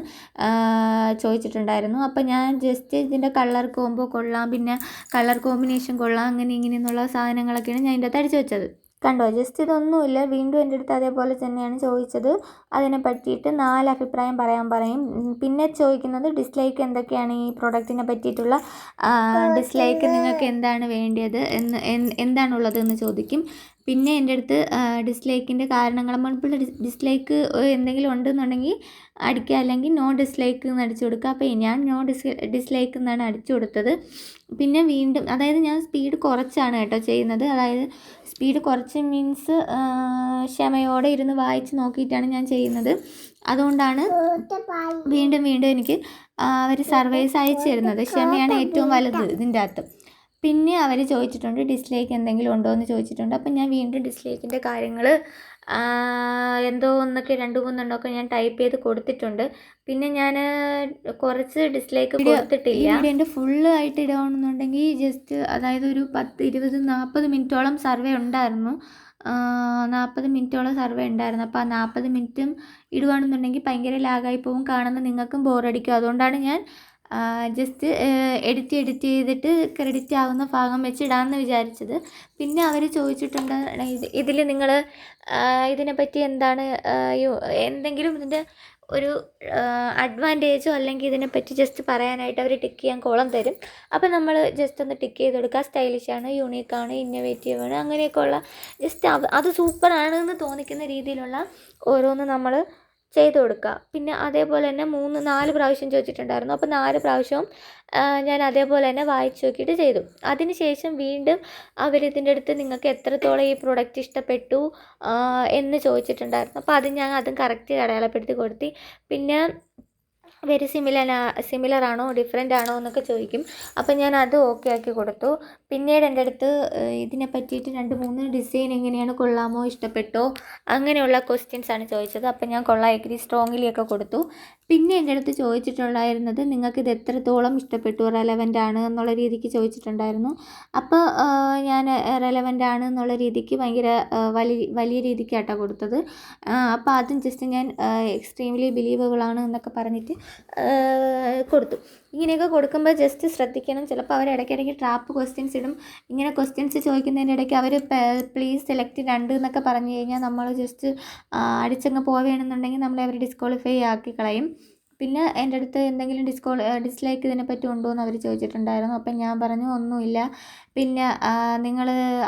ചോദിച്ചിട്ടുണ്ടായിരുന്നു. അപ്പോൾ ഞാൻ ജസ്റ്റ് ഇതിന്റെ കളർ കോംബോ കൊള്ളാം പിന്നെ കളർ കോമ്പിനേഷൻ കൊള്ളാം അങ്ങനെ ഇങ്ങനെയെന്നുള്ള സാധനങ്ങളൊക്കെയാണ് ഞാൻ ഇതിന്റെ അടിച്ചു വെച്ചത്. കണ്ടോ ജസ്റ്റ് ഇതൊന്നുമില്ല. വീണ്ടും എന്റെ അടുത്ത് അതേപോലെ തന്നെയാണ് ചോദിച്ചത്. അതിനെ പറ്റിയിട്ട് നാല് അഭിപ്രായം പറയാൻ പറയും. പിന്നെ ചോദിക്കുന്നത് ഡിസ്ലൈക്ക് എന്തൊക്കെയാണ് ഈ പ്രോഡക്റ്റിനെ പറ്റിയിട്ടുള്ള ഡിസ്ലൈക്ക് നിങ്ങൾക്ക് എന്താണ് വേണ്ടത് എന്ന് എന്താണുള്ളത് എന്ന് ചോദിക്കും. പിന്നെ എന്റെ അടുത്ത് ഡിസ്ലൈക്കിന്റെ കാരണങ്ങൾ. മുൻപുള്ള ഡിസ്ലൈക്ക് എന്തെങ്കിലും ഉണ്ടെന്നുണ്ടെങ്കിൽ അടിക്കുക അല്ലെങ്കിൽ നോ ഡിസ്ലൈക്ക് എന്ന് അടിച്ചു കൊടുക്കുക. അപ്പോൾ ഞാൻ നോ ഡിസ് ഡിസ്ലൈക്ക് എന്നാണ് അടിച്ചു കൊടുത്തത്. പിന്നെ വീണ്ടും അതായത് ഞാൻ സ്പീഡ് കുറച്ചാണ് കേട്ടോ ചെയ്യുന്നത്. അതായത് സ്പീഡ് കുറച്ച് മീൻസ് ക്ഷമയോടെ ഇരുന്ന് വായിച്ച് നോക്കിയിട്ടാണ് ഞാൻ ചെയ്യുന്നത്. അതുകൊണ്ടാണ് വീണ്ടും വീണ്ടും എനിക്ക് അവർ സർവൈസ് അയച്ചു തരുന്നത്. ക്ഷമയാണ് ഏറ്റവും വലുത് ഇതിന്റെ അകത്ത്. പിന്നെ അവർ ചോദിച്ചിട്ടുണ്ട് ഡിസ്ലൈക്ക് എന്തെങ്കിലും ഉണ്ടോ? എന്ന് ചോദിച്ചിട്ടുണ്ട്. അപ്പം ഞാൻ വീണ്ടും ഡിസ്ലൈക്കിന്റെ കാര്യങ്ങൾ എന്തോ ഒന്നൊക്കെ രണ്ട് മൂന്നെണ്ണമൊക്കെ ഞാൻ ടൈപ്പ് ചെയ്ത് കൊടുത്തിട്ടുണ്ട്. പിന്നെ ഞാൻ കുറച്ച് ഡിസ്ലൈക്ക് കൊടുത്തിട്ടില്ല. വീഡിയോന്റെ ഫുള്ള് ആയിട്ട് ഇടുകയാണെന്നുണ്ടെങ്കിൽ ജസ്റ്റ് അതായത് ഒരു പത്ത് ഇരുപത് നാൽപ്പത് മിനിറ്റോളം സർവേ ഉണ്ടായിരുന്നു. നാൽപ്പത് മിനിറ്റോളം സർവേ ഉണ്ടായിരുന്നു. അപ്പോൾ ആ നാൽപ്പത് മിനിറ്റും ഇടുകയാണെന്നുണ്ടെങ്കിൽ ഭയങ്കര ലാഗായി പോകും കാണുന്ന നിങ്ങൾക്കും ബോറടിക്കും. അതുകൊണ്ടാണ് ഞാൻ ജസ്റ്റ് എഡിറ്റ് എഡിറ്റ് ചെയ്തിട്ട് ക്രെഡിറ്റ് ആവുന്ന ഭാഗം വെച്ച് ഇടാമെന്ന് വിചാരിച്ചത്. പിന്നെ അവർ ചോദിച്ചിട്ടുണ്ട് ഇത് ഇതിൽ നിങ്ങൾ ഇതിനെപ്പറ്റി എന്താണ് എന്തെങ്കിലും ഇതിന്റെ ഒരു അഡ്വാന്റേജോ അല്ലെങ്കിൽ ഇതിനെപ്പറ്റി ജസ്റ്റ് പറയാനായിട്ട് അവർ ടിക്ക് ചെയ്യാൻ കോളം തരും. അപ്പോൾ നമ്മൾ ജസ്റ്റ് ഒന്ന് ടിക്ക് ചെയ്ത് കൊടുക്കുക സ്റ്റൈലിഷാണ് യൂണീക്കാണ് ഇന്നോവേറ്റീവ് ആണ് അങ്ങനെയൊക്കെ ഉള്ള ജസ്റ്റ് അത് സൂപ്പറാണ് എന്ന് തോന്നിക്കുന്ന രീതിയിലുള്ള ഓരോന്ന് നമ്മൾ ചെയ്ത് കൊടുക്കുക പിന്നെ അതേപോലെ തന്നെ മൂന്ന് നാല് പ്രാവശ്യം ചോദിച്ചിട്ടുണ്ടായിരുന്നു. അപ്പോൾ നാല് പ്രാവശ്യവും ഞാൻ അതേപോലെ തന്നെ വായിച്ച് നോക്കിയിട്ട് ചെയ്തു. അതിന് ശേഷം വീണ്ടും അവരിതിന്റെ അടുത്ത് നിങ്ങൾക്ക് എത്രത്തോളം ഈ പ്രൊഡക്റ്റ് ഇഷ്ടപ്പെട്ടു എന്ന് ചോദിച്ചിട്ടുണ്ടായിരുന്നു. അപ്പോൾ അത് ഞാൻ അതും കറക്റ്റ് അടയാളപ്പെടുത്തി കൊടുത്തി. പിന്നെ വെരി സിമിലർ സിമിലർ ആണോ ഡിഫറെന്റ് ആണോ എന്നൊക്കെ ചോദിക്കും. അപ്പോൾ ഞാൻ അത് ഓക്കെ ആക്കി കൊടുത്തു. പിന്നീട് എന്റെ അടുത്ത് ഇതിനെ പറ്റിയിട്ട് രണ്ട് മൂന്ന് ഡിസൈൻ എങ്ങനെയാണ് കൊള്ളാമോ ഇഷ്ടപ്പെട്ടോ അങ്ങനെയുള്ള ക്വസ്റ്റ്യൻസ് ആണ് ചോദിച്ചത്. അപ്പോൾ ഞാൻ കൊള്ളാം എഗ്രി സ്ട്രോങ്ലി ഒക്കെ കൊടുത്തു. പിന്നെ എന്റെ അടുത്ത് ചോദിച്ചിട്ടുണ്ടായിരുന്നത് നിങ്ങൾക്ക് ഇത് എത്രത്തോളം ഇഷ്ടപ്പെട്ടു? റെലവന്റ് ആണ് എന്നുള്ള രീതിക്ക് ചോദിച്ചിട്ടുണ്ടായിരുന്നു. അപ്പോൾ ഞാൻ റെലവന്റ് ആണ് എന്നുള്ള രീതിക്ക് ഭയങ്കര വലിയ വലിയ രീതിക്കാട്ടോ കൊടുത്തത്. അപ്പോൾ അതും ജസ്റ്റ് ഞാൻ എക്സ്ട്രീംലി ബിലീവബിൾ ആണ് എന്നൊക്കെ പറഞ്ഞിട്ട് കൊടുത്തു. ഇങ്ങനെയൊക്കെ കൊടുക്കുമ്പോൾ ജസ്റ്റ് ശ്രദ്ധിക്കണം. ചിലപ്പോൾ അവർ ഇടയ്ക്കിടയ്ക്ക് ട്രാപ്പ് ക്വസ്റ്റ്യൻസ് ഇടും. ഇങ്ങനെ ക്വസ്റ്റ്യൻസ് ചോദിക്കുന്നതിന്റെ ഇടയ്ക്ക് അവർ പ്ലീസ് സെലക്ട് രണ്ട് എന്നൊക്കെ പറഞ്ഞു കഴിഞ്ഞാൽ നമ്മൾ ജസ്റ്റ് അടിച്ചങ്ങ് പോവുകയാണെന്നുണ്ടെങ്കിൽ നമ്മളെ അവർ ഡിസ്ക്വാളിഫൈ ആക്കി കളയും. പിന്നെ എന്റെ അടുത്ത് എന്തെങ്കിലും ഡിസ്കോ ഡിസ്ലൈക്ക് ഇതിനെപ്പറ്റി ഉണ്ടോ എന്ന് അവർ ചോദിച്ചിട്ടുണ്ടായിരുന്നു. അപ്പം ഞാൻ പറഞ്ഞു ഒന്നുമില്ല. പിന്നെ നിങ്ങൾ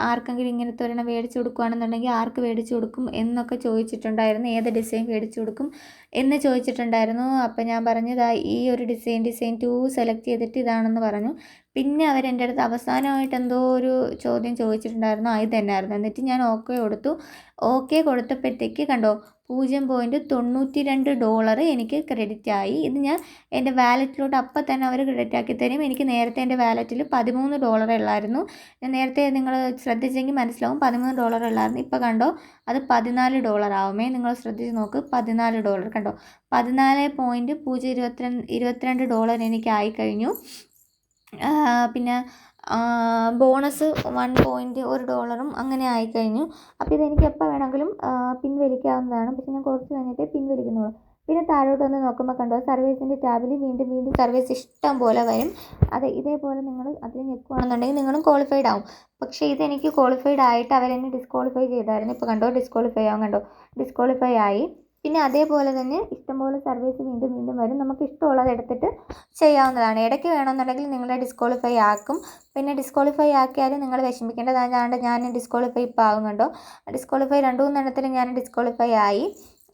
ആർക്കെങ്കിലും ഇങ്ങനത്തെ ഒരെണ്ണം മേടിച്ചു കൊടുക്കുകയാണെന്നുണ്ടെങ്കിൽ ആർക്ക് മേടിച്ചു കൊടുക്കും എന്നൊക്കെ ചോദിച്ചിട്ടുണ്ടായിരുന്നു. ഏത് ഡിസൈൻ മേടിച്ചു കൊടുക്കും എന്ന് ചോദിച്ചിട്ടുണ്ടായിരുന്നു. അപ്പം ഞാൻ പറഞ്ഞത് ഈ ഒരു ഡിസൈൻ ഡിസൈൻ ടു സെലക്ട് ചെയ്തിട്ട് ഇതാണെന്ന് പറഞ്ഞു. പിന്നെ അവർ എന്റെ അടുത്ത് അവസാനമായിട്ട് എന്തോ ഒരു ചോദ്യം ചോദിച്ചിട്ടുണ്ടായിരുന്നു. അത് തന്നെയായിരുന്നു എന്നിട്ട് ഞാൻ ഓക്കെ കൊടുത്തു. ഓക്കെ കൊടുത്തപ്പോഴത്തേക്ക് കണ്ടോ പൂജ്യം പോയിന്റ് തൊണ്ണൂറ്റി രണ്ട് ഡോളർ എനിക്ക് ക്രെഡിറ്റ് ആയി. ഇത് ഞാൻ എന്റെ വാലറ്റിലോട്ട് അപ്പം തന്നെ അവർ ക്രെഡിറ്റ് ആക്കി തരും. എനിക്ക് നേരത്തെ എന്റെ വാലറ്റിൽ പതിമൂന്ന് ഡോളർ ഉള്ളായിരുന്നു. ഞാൻ നേരത്തെ നിങ്ങൾ ശ്രദ്ധിച്ചെങ്കിൽ മനസ്സിലാവും പതിമൂന്ന് ഡോളർ ഉള്ളായിരുന്നു. ഇപ്പോൾ കണ്ടോ അത് പതിനാല് ഡോളർ ആവുമേ. നിങ്ങൾ ശ്രദ്ധിച്ച് നോക്ക് പതിനാല് ഡോളർ കണ്ടോ. പതിനാല് പോയിന്റ് പൂജ്യം ഇരുപത്തിരണ്ട് ഇരുപത്തിരണ്ട് ഡോളർ എനിക്ക് ആയിക്കഴിഞ്ഞു പിന്നെ ബോണസ് വൺ പോയിന്റ് ഒരു ഡോളറും അങ്ങനെ ആയിക്കഴിഞ്ഞു. അപ്പോൾ ഇതെനിക്ക് എപ്പോൾ വേണമെങ്കിലും പിൻവലിക്കാവുന്നതാണ്. പക്ഷേ ഞാൻ കുറച്ച് കഴിഞ്ഞിട്ട് പിൻവലിക്കുന്നുള്ളൂ. പിന്നെ താഴോട്ട് വന്ന് നോക്കുമ്പോൾ കണ്ടോ സർവീസിന്റെ ടാബിൽ വീണ്ടും വീണ്ടും സർവീസ് ഇഷ്ടം പോലെ വരും. അതെ ഇതേപോലെ നിങ്ങൾ അതിൽ നിൽക്കുകയാണെന്നുണ്ടെങ്കിൽ നിങ്ങളും ക്വാളിഫൈഡ് ആവും. പക്ഷേ ഇതെനിക്ക് ക്വാളിഫൈഡ് ആയിട്ട് അവരെന്നെ ഡിസ്ക്വാളിഫൈ ചെയ്തായിരുന്നു. ഇപ്പോൾ കണ്ടോ ഡിസ്ക്വാളിഫൈ ആവും കണ്ടോ. ഡിസ്ക്വാളിഫൈ ആയി. പിന്നെ അതേപോലെ തന്നെ ഇഷ്ടംപോലെ സർവീസ് വീണ്ടും വീണ്ടും വരും. നമുക്ക് ഇഷ്ടമുള്ളത് എടുത്തിട്ട് ചെയ്യാവുന്നതാണ്. ഇടയ്ക്ക് വേണമെന്നുണ്ടെങ്കിൽ നിങ്ങളെ ഡിസ്ക്വാളിഫൈ ആക്കും. പിന്നെ ഡിസ്ക്വാളിഫൈ ആക്കിയാലും നിങ്ങൾ വിഷമിക്കേണ്ടത് അതാണ്ട് ഞാൻ ഡിസ്ക്വാളിഫൈ ഇപ്പോൾ ആകുന്നുണ്ടോ ഡിസ്ക്വാളിഫൈ രണ്ടു മൂന്നെണ്ണത്തിൽ ഞാൻ ഡിസ്ക്വാളിഫൈ ആയി.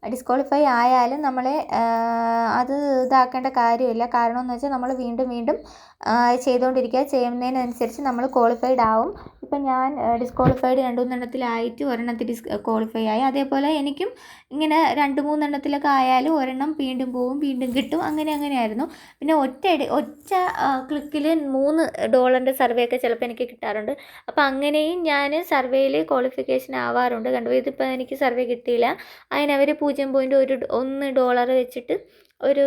ഡിസ്ക്വാളിഫൈ ആയാലും നമ്മളെ അത് ഇതാക്കേണ്ട കാര്യമില്ല. കാരണം എന്ന് വെച്ചാൽ നമ്മൾ വീണ്ടും വീണ്ടും ചെയ്തുകൊണ്ടിരിക്കുക. ചെയ്യുന്നതിനനുസരിച്ച് നമ്മൾ ക്വാളിഫൈഡ് ആവും. ഇപ്പം ഞാൻ ഡിസ്ക്വാളിഫൈഡ് രണ്ട് മൂന്നെണ്ണത്തിലായിട്ട് ഒരെണ്ണത്തിൽ ഡിസ് ക്വാളിഫൈ ആയി. അതേപോലെ എനിക്കും ഇങ്ങനെ രണ്ട് മൂന്നെണ്ണത്തിലൊക്കെ ആയാലും ഒരെണ്ണം വീണ്ടും പോവും വീണ്ടും കിട്ടും. അങ്ങനെ അങ്ങനെയായിരുന്നു പിന്നെ ഒറ്റ ഒറ്റ ക്ലിക്കിൽ മൂന്ന് ഡോളറിന്റെ സർവേ ഒക്കെ ചിലപ്പോൾ എനിക്ക് കിട്ടാറുണ്ട്. അപ്പോൾ അങ്ങനെയും ഞാൻ സർവേയിൽ ക്വാളിഫിക്കേഷൻ ആവാറുണ്ട്. കണ്ടു? ഇതിപ്പോൾ എനിക്ക് സർവേ കിട്ടിയില്ല. അതിനവർ പൂജ്യം പോയിന്റ് ഒരു ഒന്ന് ഡോളർ വെച്ചിട്ട് ഒരു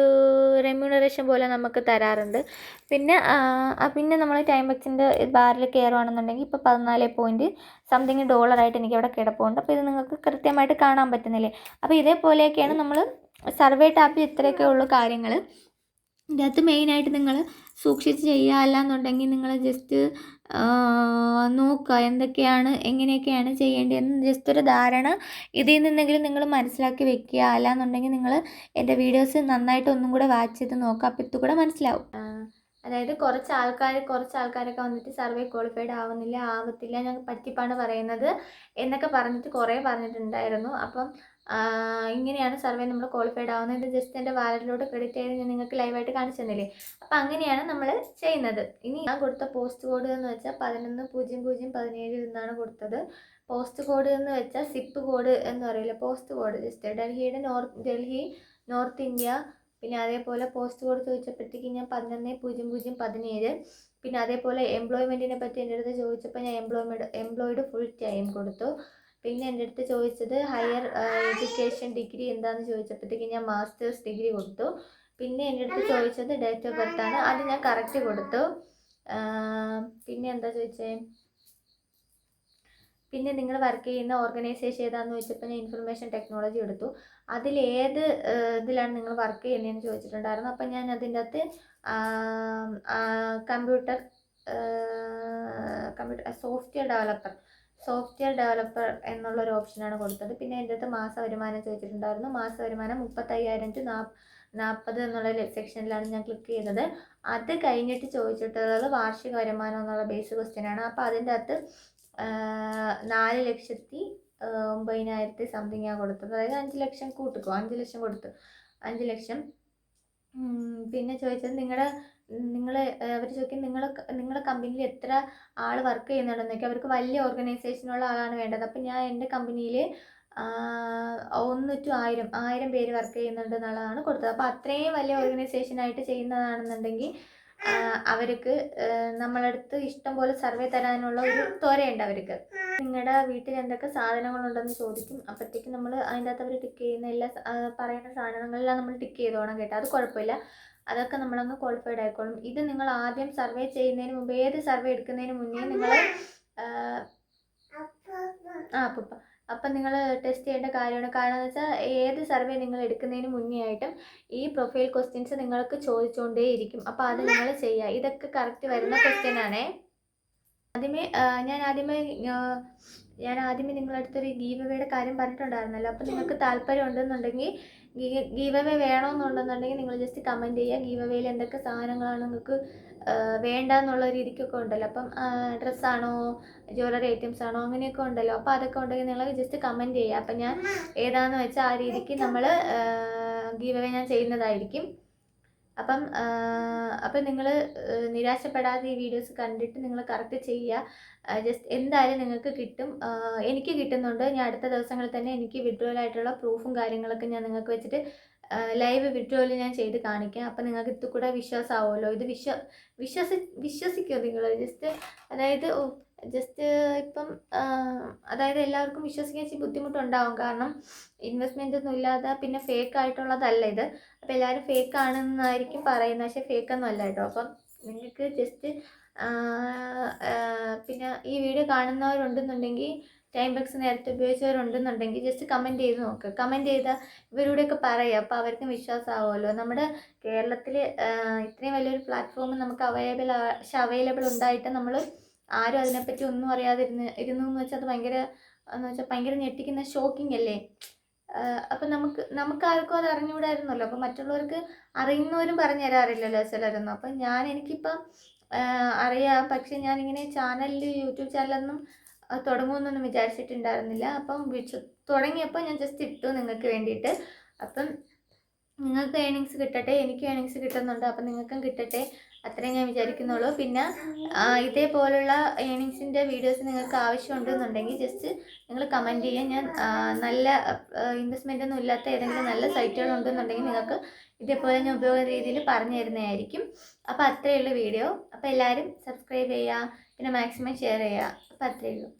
റെമ്യൂണറേഷൻ പോലെ നമുക്ക് തരാറുണ്ട്. പിന്നെ പിന്നെ നമ്മൾ ടൈം ബക്സിന്റെ ബാറിൽ കയറുകയാണെന്നുണ്ടെങ്കിൽ ഇപ്പോൾ പതിനാല് പോയിന്റ് സംതിങ് ഡോളറായിട്ട് എനിക്ക് അവിടെ കിടപ്പുണ്ട്. അപ്പോൾ ഇത് നിങ്ങൾക്ക് കൃത്യമായിട്ട് കാണാൻ പറ്റുന്നില്ലേ? അപ്പോൾ ഇതേപോലെയൊക്കെയാണ് നമ്മൾ സർവേ ടാപ്പിൽ ഇത്രയൊക്കെ ഉള്ളൂ കാര്യങ്ങൾ ഇതിനകത്ത് മെയിനായിട്ട് നിങ്ങൾ സൂക്ഷിച്ച് ചെയ്യുക. അല്ലാന്നുണ്ടെങ്കിൽ നിങ്ങൾ ജസ്റ്റ് നോക്കുക എന്തൊക്കെയാണ് എങ്ങനെയൊക്കെയാണ് ചെയ്യേണ്ടതെന്ന് ജസ്റ്റ് ഒരു ധാരണ ഇതിൽ നിന്നെങ്കിലും നിങ്ങൾ മനസ്സിലാക്കി വെക്കുക. അല്ല അല്ലാന്നുണ്ടെങ്കിൽ നിങ്ങൾ എന്റെ വീഡിയോസ് നന്നായിട്ട് ഒന്നും കൂടെ വാച്ച് ചെയ്ത് നോക്കുക. അപ്പോൾ ഇത് കൂടെ മനസ്സിലാവും. അതായത് കുറച്ച് ആൾക്കാർ കുറച്ച് ആൾക്കാരൊക്കെ വന്നിട്ട് സർവേ ക്വാളിഫൈഡ് ആവുന്നില്ല ആവത്തില്ല ഞങ്ങൾ പറ്റിപ്പാണ് പറയുന്നത്. എന്നൊക്കെ പറഞ്ഞിട്ട് കുറേ പറഞ്ഞിട്ടുണ്ടായിരുന്നു. അപ്പം ഇങ്ങനെയാണ് സർവേ നമ്മൾ ക്വാളിഫൈഡ് ആവുന്നത്. ഇത് ജസ്റ്റ് എന്റെ വാലറ്റിലോട്ട് ക്രെഡിറ്റ് ചെയ്ത് ഞാൻ നിങ്ങൾക്ക് ലൈവായിട്ട് കാണിച്ചു തന്നില്ലേ? അപ്പോൾ അങ്ങനെയാണ് നമ്മൾ ചെയ്യുന്നത്. ഇനി ഞാൻ കൊടുത്ത പോസ്റ്റ് കോഡ് എന്ന് വെച്ചാൽ പതിനൊന്ന് പൂജ്യം പൂജ്യം പതിനേഴ് എന്നാണ് കൊടുത്തത്. പോസ്റ്റ് കോഡ് എന്ന് വെച്ചാൽ സിപ്പ് കോഡ് എന്ന് പറയില്ല? പോസ്റ്റ് കോഡ് ജസ്റ്റ് ഡൽഹിയുടെ നോർത്ത് ഡൽഹി നോർത്ത് ഇന്ത്യ പിന്നെ അതേപോലെ പോസ്റ്റ് കോഡ് ചോദിച്ചപ്പോഴത്തേക്ക് ഞാൻ പതിനൊന്ന് പൂജ്യം പൂജ്യം പതിനേഴ്. പിന്നെ അതേപോലെ എംപ്ലോയ്മെന്റിനെ പറ്റി എന്റെ അടുത്ത് ചോദിച്ചപ്പോൾ ഞാൻ എംപ്ലോയ്മെന്റ് എംപ്ലോയിഡ് ഫുൾ ടൈം കൊടുത്തു. പിന്നെ എന്റെ അടുത്ത് ചോദിച്ചത് ഹയർ എഡ്യൂക്കേഷൻ ഡിഗ്രി എന്താണെന്ന് ചോദിച്ചപ്പോഴത്തേക്ക് ഞാൻ മാസ്റ്റേഴ്സ് ഡിഗ്രി കൊടുത്തു. പിന്നെ എന്റെ അടുത്ത് ചോദിച്ചത് ഡേറ്റ് ഓഫ് ബർത്ത് ആണ്. അത് ഞാൻ കറക്റ്റ് കൊടുത്തു. പിന്നെ എന്താ ചോദിച്ചേ? പിന്നെ നിങ്ങൾ വർക്ക് ചെയ്യുന്ന ഓർഗനൈസേഷൻ ഏതാണെന്ന് ചോദിച്ചപ്പോൾ ഞാൻ ഇൻഫർമേഷൻ ടെക്നോളജി എടുത്തു അതിലേത് ഇതിലാണ് നിങ്ങൾ വർക്ക് ചെയ്യുന്നതെന്ന് ചോദിച്ചിട്ടുണ്ടായിരുന്നു. അപ്പം ഞാൻ അതിന്റെ അകത്ത് computer computer software developer software developer എന്നുള്ള ഒരു ഓപ്ഷനാണ് കൊടുത്തത്. പിന്നെ എന്റെ അടുത്ത് മാസ വരുമാനം ചോദിച്ചിട്ടുണ്ടായിരുന്നു. മാസ വരുമാനം മുപ്പത്തയ്യായിരം ടു നാൽപ്പത് എന്നുള്ള സെക്ഷനിലാണ് ഞാൻ ക്ലിക്ക് ചെയ്തത് അത് കഴിഞ്ഞിട്ട് ചോദിച്ചിട്ടുള്ളത് വാർഷിക വരുമാനം എന്നുള്ള ബേസ് ക്വസ്റ്റ്യൻ ആണ്. അപ്പോൾ അതിന്റെ അകത്ത് നാല് ലക്ഷത്തി ഒമ്പതിനായിരത്തി സംതിങ് ആണ് കൊടുത്തത്. അതായത് അഞ്ച് ലക്ഷം കൂട്ടിക്കോ? അഞ്ച് ലക്ഷം കൊടുത്തു. അഞ്ച് ലക്ഷം. പിന്നെ ചോദിച്ചത് നിങ്ങളുടെ നിങ്ങൾ അവർ ചോദിക്കും നിങ്ങൾ നിങ്ങളുടെ കമ്പനിയിൽ എത്ര ആൾ വർക്ക് ചെയ്യുന്നുണ്ടെന്നൊക്കെ അവർക്ക് വലിയ ഓർഗനൈസേഷനുള്ള ആളാണ് വേണ്ടത്. അപ്പം ഞാൻ എന്റെ കമ്പനിയിൽ ഒന്ന് ടു ആയിരം ആയിരം പേര് വർക്ക് ചെയ്യുന്നുണ്ട് എന്നുള്ളതാണ് കൊടുത്തത്. അപ്പോൾ അത്രയും വലിയ ഓർഗനൈസേഷനായിട്ട് ചെയ്യുന്നതാണെന്നുണ്ടെങ്കിൽ അവർക്ക് നമ്മളടുത്ത് ഇഷ്ടം പോലെ സർവേ തരാനുള്ള ഒരു ത്വരയുണ്ട് അവർക്ക്. നിങ്ങളുടെ വീട്ടിൽ എന്തൊക്കെ സാധനങ്ങളുണ്ടെന്ന് ചോദിക്കും. അപ്പോഴത്തേക്ക് നമ്മൾ അതിന്റെ അകത്ത് അവർ ടിക്ക് ചെയ്യുന്ന എല്ലാ പറയുന്ന സാധനങ്ങളെല്ലാം നമ്മൾ ടിക്ക് ചെയ്തോണം കേട്ടോ. അത് കുഴപ്പമില്ല. അതൊക്കെ നമ്മളങ്ങ് ക്വാളിഫൈഡ് ആയിക്കോളും. ഇത് നിങ്ങൾ ആദ്യം സർവേ ചെയ്യുന്നതിന് മുമ്പ് ഏത് സർവേ എടുക്കുന്നതിന് മുന്നേ നിങ്ങൾ ആ അപ്പം അപ്പം നിങ്ങൾ ടെസ്റ്റ് ചെയ്യേണ്ട കാര്യമാണ്. കാരണം എന്ന് വെച്ചാൽ ഏത് സർവേ നിങ്ങൾ എടുക്കുന്നതിന് മുന്നേ ആയിട്ടും ഈ പ്രൊഫൈൽ ക്വസ്റ്റ്യൻസ് നിങ്ങൾക്ക് ചോദിച്ചുകൊണ്ടേയിരിക്കും അപ്പോൾ അത് നിങ്ങൾ ചെയ്യുക ഇതൊക്കെ കറക്റ്റ് വരുന്ന ക്വസ്റ്റ്യൻ ആണേ. ആദ്യമേ ഞാൻ ആദ്യമേ ഞാൻ ആദ്യമേ നിങ്ങളടുത്തൊരു ഗീവ് വേയുടെ കാര്യം പറഞ്ഞിട്ടുണ്ടായിരുന്നല്ലോ. അപ്പോൾ നിങ്ങൾക്ക് താല്പര്യം ഉണ്ടെന്നുണ്ടെങ്കിൽ ഗീവ് അവേ വേണമെന്നുണ്ടെന്നുണ്ടെങ്കിൽ നിങ്ങൾ ജസ്റ്റ് കമന്റ് ചെയ്യുക. ഗീവ് അവേയിൽ എന്തൊക്കെ സാധനങ്ങളാണ് നിങ്ങൾക്ക് വേണ്ട എന്നുള്ള രീതിക്കൊക്കെ ഉണ്ടല്ലോ. അപ്പം ഡ്രസ്സാണോ ജ്വല്ലറി ഐറ്റംസ് ആണോ അങ്ങനെയൊക്കെ ഉണ്ടല്ലോ. അപ്പോൾ അതൊക്കെ ഉണ്ടെങ്കിൽ നിങ്ങൾ ജസ്റ്റ് കമന്റ് ചെയ്യുക. അപ്പം ഞാൻ ഏതാണെന്ന് വെച്ചാൽ ആ രീതിക്ക് നമ്മൾ ഗീവ് അവേ ഞാൻ ചെയ്യുന്നതായിരിക്കും. അപ്പം അപ്പം നിങ്ങൾ നിരാശപ്പെടാതെ ഈ വീഡിയോസ് കണ്ടിട്ട് നിങ്ങൾ കറക്റ്റ് ചെയ്യുക. ജസ്റ്റ് എന്തായാലും നിങ്ങൾക്ക് കിട്ടും. എനിക്ക് കിട്ടുന്നുണ്ട്. ഞാൻ അടുത്ത ദിവസങ്ങളിൽ തന്നെ എനിക്ക് വിഡ്രോൽ ആയിട്ടുള്ള പ്രൂഫും കാര്യങ്ങളൊക്കെ ഞാൻ നിങ്ങൾക്ക് വെച്ചിട്ട് ലൈവ് വിഡ്രോയിൽ ഞാൻ ചെയ്ത് കാണിക്കാം. അപ്പം നിങ്ങൾക്ക് ഇത് കൂടെ വിശ്വാസമാവുമല്ലോ ഇത് വിശ്വ വിശ്വസി വിശ്വസിക്കുമോ നിങ്ങൾ ജസ്റ്റ് അതായത് ജസ്റ്റ് ഇപ്പം അതായത് എല്ലാവർക്കും വിശ്വസിക്കാൻ ഇച്ചിരി ബുദ്ധിമുട്ടുണ്ടാവും. കാരണം ഇൻവെസ്റ്റ്മെന്റ് ഒന്നും ഇല്ലാതെ പിന്നെ ഫേക്ക് ആയിട്ടുള്ളതല്ല ഇത്. അപ്പോൾ എല്ലാവരും ഫേക്ക് ആണെന്നായിരിക്കും പറയുന്നത്. പക്ഷേ ഫേക്ക് ഒന്നും അല്ല കേട്ടോ. അപ്പം നിങ്ങൾക്ക് ജസ്റ്റ് പിന്നെ ഈ വീഡിയോ കാണുന്നവരുണ്ടെന്നുണ്ടെങ്കിൽ ടൈം ബക്സ് നേരത്തെ ഉപയോഗിച്ചവരുണ്ടെന്നുണ്ടെങ്കിൽ ജസ്റ്റ് കമന്റ് ചെയ്ത് നോക്കുക കമന്റ് ചെയ്താൽ ഇവരോടെയൊക്കെ പറയുക അപ്പോൾ അവർക്കും വിശ്വാസമാവുമല്ലോ? നമ്മുടെ കേരളത്തിൽ ഇത്രയും വലിയൊരു പ്ലാറ്റ്ഫോം നമുക്ക് അവൈലബിൾ പക്ഷെ അവൈലബിൾ ഉണ്ടായിട്ട് നമ്മൾ ആരും അതിനെപ്പറ്റി ഒന്നും അറിയാതിരുന്ന് ഇരുന്നു എന്ന് വെച്ചാൽ അത് ഭയങ്കര എന്ന് വെച്ചാൽ ഭയങ്കര ഞെട്ടിക്കുന്ന ഷോക്കിംഗ് അല്ലേ? അപ്പം നമുക്ക് നമുക്ക് ആർക്കും അത് അറിഞ്ഞുകൂടായിരുന്നല്ലോ? അപ്പം മറ്റുള്ളവർക്ക് അറിയുന്നവരും പറഞ്ഞു തരാറില്ലല്ലോ ചിലരൊന്നും. അപ്പം ഞാൻ എനിക്കിപ്പം അറിയാം. പക്ഷെ ഞാനിങ്ങനെ ചാനലിൽ യൂട്യൂബ് ചാനലൊന്നും തുടങ്ങുമെന്നൊന്നും വിചാരിച്ചിട്ടുണ്ടായിരുന്നില്ല. അപ്പം തുടങ്ങിയപ്പോൾ ഞാൻ ജസ്റ്റ് ഇട്ടു നിങ്ങൾക്ക് വേണ്ടിയിട്ട്. അപ്പം നിങ്ങൾക്ക് ഏണിങ്സ് കിട്ടട്ടെ എനിക്ക് ഏണിങ്സ് കിട്ടുന്നുണ്ട് അപ്പം നിങ്ങൾക്കും കിട്ടട്ടെ. അത്രയും ഞാൻ വിചാരിക്കുന്നുള്ളൂ. പിന്നെ ഇതേപോലുള്ള ഏണിങ്സിന്റെ വീഡിയോസ് നിങ്ങൾക്ക് ആവശ്യമുണ്ടെന്നുണ്ടെങ്കിൽ ജസ്റ്റ് നിങ്ങൾ കമന്റ് ചെയ്യാം ഞാൻ നല്ല ഇൻവെസ്റ്റ്മെന്റ് ഒന്നും ഇല്ലാത്ത ഏതെങ്കിലും നല്ല സൈറ്റുകൾ ഉണ്ടെന്നുണ്ടെങ്കിൽ നിങ്ങൾക്ക് ഇതേപോലെ ഞാൻ ഉപയോഗ രീതിയിൽ പറഞ്ഞു തരുന്നതായിരിക്കും. അപ്പോൾ അത്രയേ ഉള്ളൂ വീഡിയോ അപ്പോൾ എല്ലാവരും സബ്സ്ക്രൈബ് ചെയ്യുക പിന്നെ മാക്സിമം ഷെയർ ചെയ്യുക. അപ്പോൾ അത്രയേ ഉള്ളൂ.